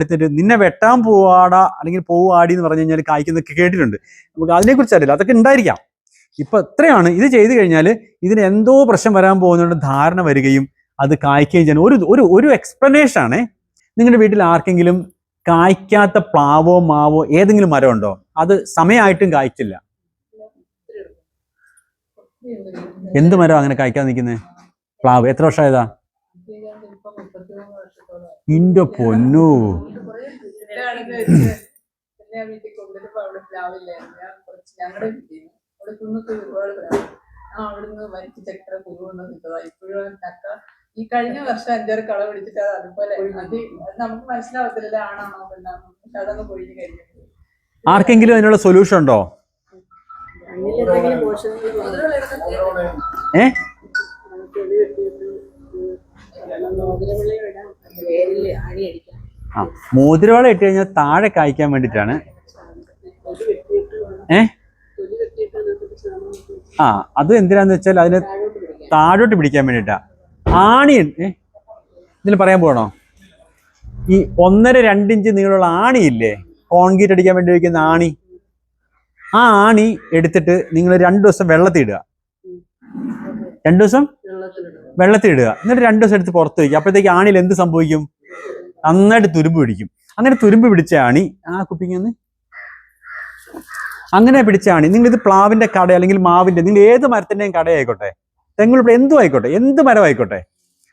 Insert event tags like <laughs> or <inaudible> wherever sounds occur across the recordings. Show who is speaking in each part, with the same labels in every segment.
Speaker 1: എടുത്തിട്ട് നിന്നെ വെട്ടാൻ പോവാടാ അല്ലെങ്കിൽ പോവാടി എന്ന് പറഞ്ഞു കഴിഞ്ഞാൽ കായ്ക്കുന്നൊക്കെ കേട്ടിട്ടുണ്ട്. നമുക്ക് അതിനെക്കുറിച്ച് അറിയില്ല. അതൊക്കെ ഉണ്ടായിരിക്കാം. ഇപ്പൊ എത്രയാണ്? ഇത് ചെയ്തു കഴിഞ്ഞാൽ ഇതിന് എന്തോ പ്രശ്നം വരാൻ പോകുന്നതുകൊണ്ട് ധാരണ വരികയും അത് കായ്ക്കുകയും ചെയ്യാൻ. ഒരു ഒരു ഒരു എക്സ്പ്ലനേഷൻ ആണ്. നിങ്ങളുടെ വീട്ടിൽ ആർക്കെങ്കിലും കായ്ക്കാത്ത പ്ലാവോ മാവോ ഏതെങ്കിലും മരം ഉണ്ടോ? അത് സമയമായിട്ടും കായ്ക്കില്ല. എന്ത് മരം അങ്ങനെ കായ്ക്കാൻ നിൽക്കുന്നത് പ്ലാവ്. എത്ര വർഷമായതാ? ഇന്റെ പൊന്നു.
Speaker 2: അവിടുന്ന് ചക്കര കുരുവെന്ന് കിട്ടുക ഇപ്പോഴും ചക്ക ഈ കഴിഞ്ഞ വർഷം അഞ്ചാറ് കള പിടിച്ചിട്ട് അത് അതുപോലെ അത് നമുക്ക് മനസ്സിലാവത്തില്ല ആണാണോ പെണ്ണാണോ പക്ഷെ അതങ്ങ് പൊഴിഞ്ഞു കഴിഞ്ഞു
Speaker 1: ആർക്കെങ്കിലും അതിനുള്ള സൊല്യൂഷൻ ഉണ്ടോ?
Speaker 3: മണ്ണിലെന്തെങ്കിലും പോഷകങ്ങൾ
Speaker 1: ഏ
Speaker 3: മോതിരവിളി ഇടാം വേരിൽ ആണി അടിക്കാം
Speaker 1: ആ മോതിരവള ഇട്ട് കഴിഞ്ഞാൽ താഴെ കായ്ക്കാൻ വേണ്ടിയിട്ടാണ്.
Speaker 3: തൊലി വെട്ടിയിട്ട് വേണം
Speaker 1: ഏ? ആ അത് എന്തിനാന്ന് വെച്ചാൽ അതിന്
Speaker 3: താഴോട്ട്
Speaker 1: പിടിക്കാൻ വേണ്ടിട്ടാ ആണി ഇതിൽ പറയാൻ പോകണോ ഈ ഒന്നര രണ്ടിഞ്ച് നീളമുള്ള ആണിയില്ലേ? കോൺക്രീറ്റ് അടിക്കാൻ വേണ്ടി വയ്ക്കുന്ന ആണി. ആ ആണി എടുത്തിട്ട് നിങ്ങൾ രണ്ടു ദിവസം വെള്ളത്തിൽ ഇടുക. രണ്ടു ദിവസം
Speaker 3: വെള്ളത്തിലിടുക.
Speaker 1: വെള്ളത്തിൽ ഇടുക എന്നിട്ട് രണ്ടു ദിവസം എടുത്ത് പുറത്ത് വയ്ക്കുക. അപ്പോഴത്തേക്ക് ആണിയിൽ എന്ത് സംഭവിക്കും? നന്നായിട്ട് തുരുമ്പ് പിടിക്കും. അങ്ങനെ തുരുമ്പ് പിടിച്ച ആണി ആ കുപ്പിങ്ങന്ന് അങ്ങനെ പിടിച്ച ആണി നിങ്ങൾ ഇത് പ്ലാവിന്റെ കട അല്ലെങ്കിൽ മാവിന്റെ നിങ്ങൾ ഏത് മരത്തിന്റെയും കടയായിക്കോട്ടെ തെങ്ങുൾപ്പെടെ എന്തും ആയിക്കോട്ടെ എന്ത് മരം ആയിക്കോട്ടെ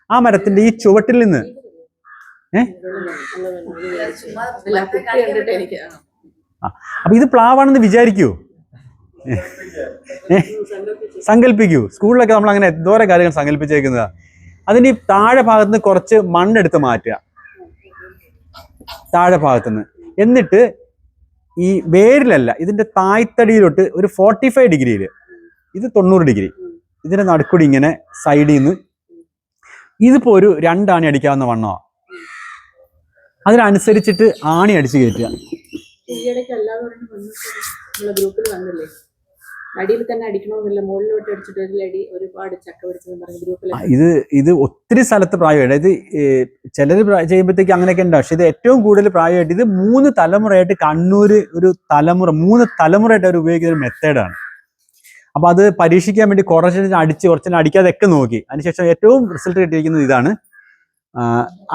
Speaker 1: ആ മരത്തിന്റെ ഈ ചുവട്ടിൽ നിന്ന്
Speaker 2: ഏഹ്.
Speaker 1: അപ്പൊ ഇത് പ്ലാവാണെന്ന് വിചാരിക്കൂ? <laughs> സങ്കല്പിക്കൂ. സ്കൂളിലൊക്കെ നമ്മൾ അങ്ങനെ എന്തോരം കാര്യങ്ങൾ സങ്കല്പിച്ചേക്കുന്നത്. അതിന് ഈ താഴെ ഭാഗത്ത് നിന്ന് കുറച്ച് മണ്ണെടുത്ത് മാറ്റുക. താഴെ ഭാഗത്ത് നിന്ന് എന്നിട്ട് ഈ വേരിലല്ല ഇതിന്റെ തായ്തടിയിലോട്ട് ഒരു ഫോർട്ടി ഫൈവ് ഡിഗ്രിയിൽ ഇത് തൊണ്ണൂറ് ഡിഗ്രി. ഇതിന്റെ നടുക്കൂടി ഇങ്ങനെ സൈഡിൽ നിന്ന് ഇതിപ്പോ ഒരു രണ്ടാണി അടിക്കാവുന്ന വണ്ണമാണ് അതിനനുസരിച്ചിട്ട് ആണി അടിച്ചു കയറ്റുക.
Speaker 3: അടിയിൽ തന്നെ അടിക്കണമെന്നില്ല മുകളിലോട്ട് അടിച്ചിട്ട് ഒരു അടി ഒരുപാട് ചക്ക പറഞ്ഞ് ഗ്രൂപ്പിൽ
Speaker 1: ഇത് ഇത് ഒത്തിരി സ്ഥലത്ത് പ്രായമായിട്ട് അതായത് ചിലർ ചെയ്യുമ്പോഴത്തേക്ക് അങ്ങനെയൊക്കെ ഉണ്ടാവും പക്ഷെ ഇത് ഏറ്റവും കൂടുതൽ പ്രായമായിട്ട് ഇത് മൂന്ന് തലമുറയായിട്ട് കണ്ണൂർ ഒരു തലമുറ മൂന്ന് തലമുറയായിട്ട് അവർ ഉപയോഗിക്കുന്ന ഒരു മെത്തേഡാണ് അപ്പൊ അത് പരീക്ഷിക്കാൻ വേണ്ടി കുറച്ച് അടിച്ച് കുറച്ച് അടിക്കാതെ ഒക്കെ നോക്കി. അതിനുശേഷം ഏറ്റവും റിസൾട്ട് കിട്ടിയിരിക്കുന്നത് ഇതാണ്.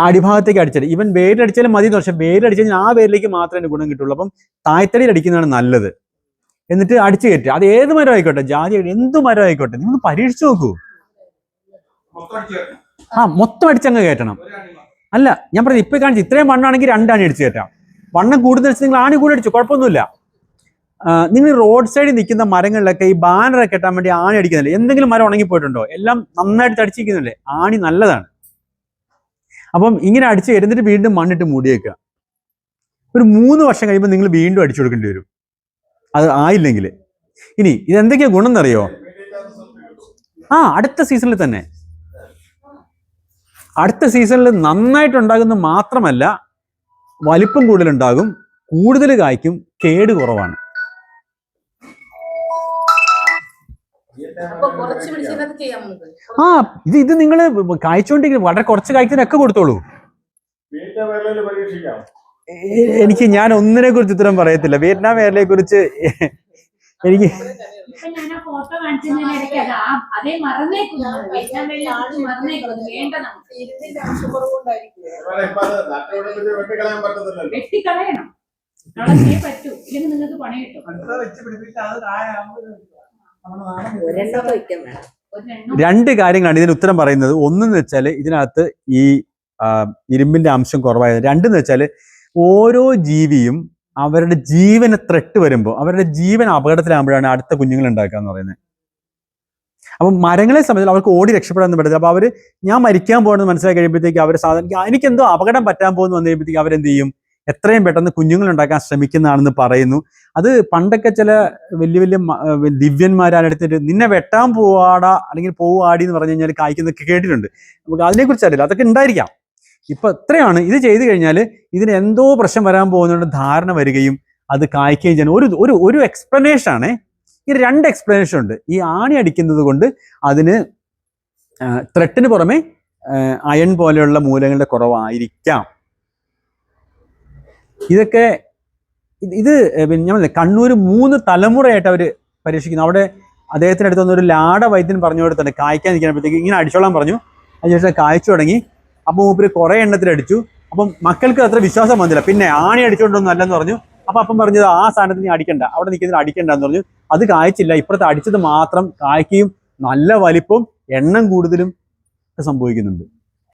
Speaker 1: അടിഭാഗത്തേക്ക് അടിച്ചത് ഇവൻ വേരടിച്ചാലും മതി പക്ഷെ വേരടിച്ചു ആ വേരിലേക്ക് മാത്രമേ ഗുണം കിട്ടുള്ളൂ. അപ്പം തായ്തടിയിൽ അടിക്കുന്നതാണ് നല്ലത്. എന്നിട്ട് അടിച്ചു കയറ്റുക. അത് ഏത് മരം ആയിക്കോട്ടെ ജാതി എന്ത് മരം ആയിക്കോട്ടെ നിങ്ങൾ പരീക്ഷിച്ചു നോക്കൂ. ആ മൊത്തം അടിച്ചങ്ങ് കയറ്റണം. അല്ല ഞാൻ പറഞ്ഞു ഇപ്പൊ കാണിച്ചു ഇത്രയും മണ്ണാണെങ്കിൽ രണ്ടാണി അടിച്ചു കയറ്റാം. വണ്ണം കൂടുതൽ വെച്ച് നിങ്ങൾ ആണി കൂടി അടിച്ചു? കുഴപ്പമൊന്നുമില്ല. നിങ്ങൾ റോഡ് സൈഡിൽ നിൽക്കുന്ന മരങ്ങളിലൊക്കെ ഈ ബാനറൊക്കെ കെട്ടാൻ വേണ്ടി ആണി അടിക്കുന്നില്ലേ? എന്തെങ്കിലും മരം ഉണങ്ങിപ്പോയിട്ടുണ്ടോ എല്ലാം നന്നായിട്ട് തടിച്ചിരിക്കുന്നില്ലേ? ആണി നല്ലതാണ്. അപ്പം ഇങ്ങനെ അടിച്ച് കയറ്റുന്നിട്ട് വീണ്ടും മണ്ണിട്ട് മൂടിയേക്കുക ഒരു മൂന്ന് വർഷം കഴിയുമ്പോൾ നിങ്ങൾ വീണ്ടും അടിച്ചു കൊടുക്കേണ്ടി വരും. അത് ആയില്ലെങ്കിൽ. ഇനി ഇതെന്തൊക്കെയാ ഗുണം എന്നറിയോ ആ അടുത്ത സീസണിൽ തന്നെ. അടുത്ത സീസണിൽ നന്നായിട്ട് ഉണ്ടാകുന്ന മാത്രമല്ല വലിപ്പം കൂടുതലുണ്ടാകും കൂടുതൽ കായ്ക്കും കേട് കുറവാണ്. ആ ഇത് ഇത് നിങ്ങൾ കായ്ച്ചുകൊണ്ടിരിക്കുന്നത് വളരെ കുറച്ച് കായ്ക്കുന്നതിനൊക്കെ കൊടുത്തോളൂ. എനിക്ക് ഞാൻ ഒന്നിനെ കുറിച്ച് ഉത്തരം പറയത്തില്ല. വിയറ്റ്നാം എയർലൈനെ കുറിച്ച് എനിക്ക് രണ്ട് കാര്യങ്ങളാണ് ഇതിന് ഉത്തരം പറയുന്നത്. ഒന്നെന്ന് വെച്ചാൽ ഇതിനകത്ത് ഈ ഇരുമ്പിന്റെ അംശം കുറവായത്. രണ്ടെന്ന് വെച്ചാൽ ഓരോ ജീവിയും അവരുടെ ജീവന് ത്രെട്ട് വരുമ്പോൾ അവരുടെ ജീവൻ അപകടത്തിലാകുമ്പോഴാണ് അടുത്ത കുഞ്ഞുങ്ങൾ ഉണ്ടാക്കുക എന്ന് പറയുന്നത്. അപ്പം മരങ്ങളെ സംബന്ധിച്ച് അവർക്ക് ഓടി രക്ഷപ്പെടാൻ പറ്റില്ല അപ്പൊ അവർ ഞാൻ മരിക്കാൻ പോകുന്നത് മനസ്സിലാക്കി കഴിയുമ്പോഴത്തേക്ക് അവർ സാധാരണ എനിക്കെന്തോ അപകടം പറ്റാൻ പോകുന്നു വന്നു കഴിയുമ്പോഴത്തേക്ക് അവരെന്ത് ചെയ്യും? എത്രയും പെട്ടെന്ന് കുഞ്ഞുങ്ങൾ ഉണ്ടാക്കാൻ ശ്രമിക്കുന്നതാണെന്ന് പറയുന്നു. അത് പണ്ടൊക്കെ ചില വലിയ വലിയ മ- ഏർ ദിവ്യന്മാരാണ് എടുത്തിട്ട് നിന്നെ വെട്ടാൻ പോവാടാ അല്ലെങ്കിൽ പോവാടി എന്ന് പറഞ്ഞു കഴിഞ്ഞാൽ കായ്ക്കുന്നൊക്കെ കേട്ടിട്ടുണ്ട്. നമുക്ക് അതിനെക്കുറിച്ച് അറിയില്ല. അതൊക്കെ ഉണ്ടായിരിക്കാം. ഇപ്പൊ എത്രയാണ്? ഇത് ചെയ്തു കഴിഞ്ഞാൽ ഇതിന് എന്തോ പ്രശ്നം വരാൻ പോകുന്നുണ്ട് ധാരണ വരികയും അത് കായ്ക്കുകയും ചെയ്യുന്ന. ഒരു ഒരു ഒരു എക്സ്പ്ലനേഷൻ ആണ് ഈ രണ്ട് എക്സ്പ്ലനേഷൻ ഉണ്ട്. ഈ ആണി അടിക്കുന്നത് കൊണ്ട് അതിന് ത്രെട്ടിന് പുറമെ അയൺ പോലെയുള്ള മൂലങ്ങളുടെ കുറവായിരിക്കാം. ഇതൊക്കെ ഇത് ഞാൻ കണ്ണൂർ മൂന്ന് തലമുറയായിട്ട് അവർ പരീക്ഷിക്കുന്നു. അവിടെ അദ്ദേഹത്തിന് അടുത്ത് ഒരു ലാട വൈദ്യൻ പറഞ്ഞു കൊടുത്തിട്ടുണ്ട് കായ്ക്കാൻ നിൽക്കുമ്പോഴത്തേക്ക് ഇങ്ങനെ അടിച്ചോളാൻ പറഞ്ഞു. അതിനുശേഷം കായ്ച്ചു തുടങ്ങി. അപ്പോൾ മൂപ്പര് കുറേ എണ്ണത്തിൽ അടിച്ചു. അപ്പം മക്കൾക്ക് അത്ര വിശ്വാസം വന്നില്ല. പിന്നെ ആണി അടിച്ചുകൊണ്ടൊന്നും അല്ലെന്ന് പറഞ്ഞു. അപ്പൊ അപ്പം പറഞ്ഞത് ആ സാധനത്തിന് അടിക്കണ്ട. അവിടെ നിൽക്കുന്നതിന് അടിക്കണ്ട എന്ന് പറഞ്ഞു. അത് കായ്ച്ചില്ല. ഇപ്പുറത്ത് അടിച്ചത് മാത്രം കായ്ക്കുകയും നല്ല വലിപ്പവും എണ്ണം കൂടുതലും സംഭവിക്കുന്നുണ്ട്.